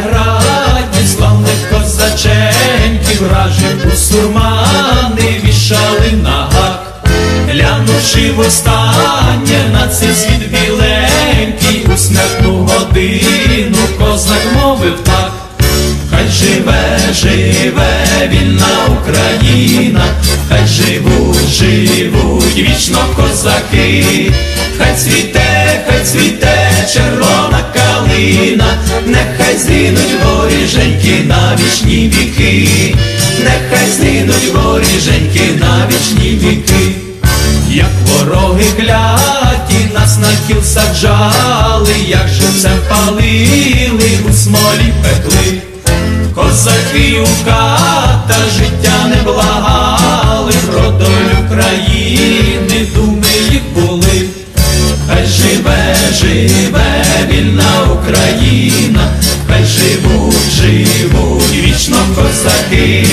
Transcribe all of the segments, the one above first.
Зелеграді славних козаченьків вражив сурмани, вішали на гак, глянувши в востаннє на цей світ біленький, у смертну годину козак мовив так, хай живе, живе вільна Україна, хай живуть, живуть вічно козаки, хай цвіте, хай цвіте червоно калина, нехай згинуть воріженьки на вічні віки, нехай згинуть воріженьки на вічні віки. Як вороги кляті нас на кіл саджали, як живцем палили, у смолі пекли, козаки у ката життя не благали, про долю країни думи їх були, хай живе, живе вільна Україна, хай живуть, живуть вічно козаки,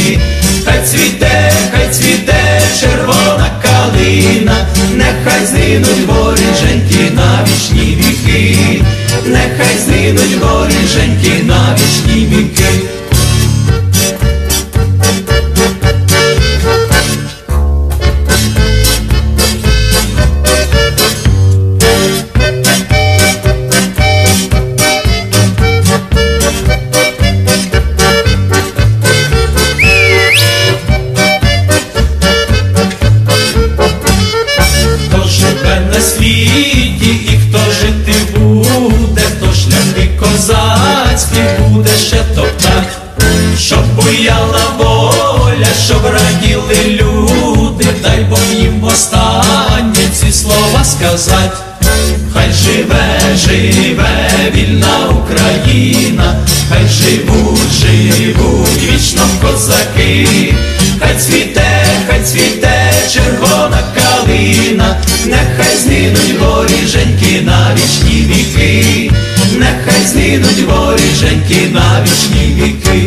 хай цвіте, хай цвіте червона калина, нехай згинуть воріженьки на вічні віки, нехай згинуть воріженьки на вічні віки. Буяла воля, щоб раділи люди, дай Бог їм востаннє ці слова сказать. Хай живе, живе вільна Україна, хай живуть, живуть вічно козаки, хай цвіте, хай цвіте червона калина, нехай згинуть воріженьки на вічні віки, нехай згинуть воріженьки на вічні віки.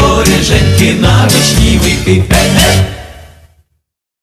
воріженьки на вічні віки. Е-е!